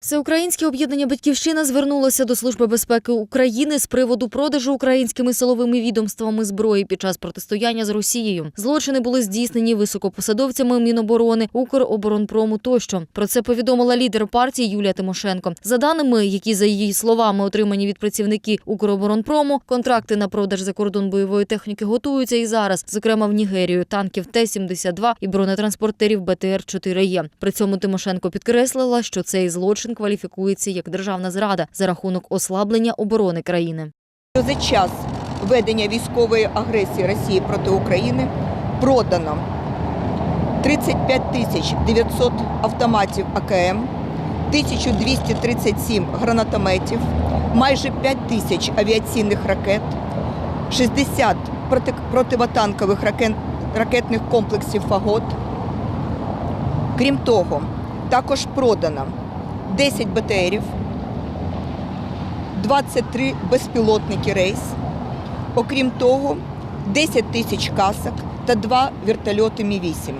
Всеукраїнське об'єднання Батьківщина звернулося до Служби безпеки України з приводу продажу українськими силовими відомствами зброї під час протистояння з Росією. Злочини були здійснені високопосадовцями Міноборони, Укроборонпрому тощо. Про це повідомила лідер партії Юлія Тимошенко. За даними, які за її словами отримані від працівників Укроборонпрому, контракти на продаж за кордон бойової техніки готуються і зараз, зокрема в Нігерію, танків Т-72 і бронетранспортерів БТР-4Е. При цьому Тимошенко підкреслила, що цей злочин кваліфікується як державна зрада за рахунок ослаблення оборони країни. За час ведення військової агресії Росії проти України продано 35 тисяч 900 автоматів АКМ, 1237 гранатометів, майже 5 тисяч авіаційних ракет, 60 проти- противотанкових ракет, ракетних комплексів «Фагот». Крім того, також продано 10 БТРів, 23 безпілотники рейс. Окрім того, 10 тисяч касок та 2 вертольоти Мі-8.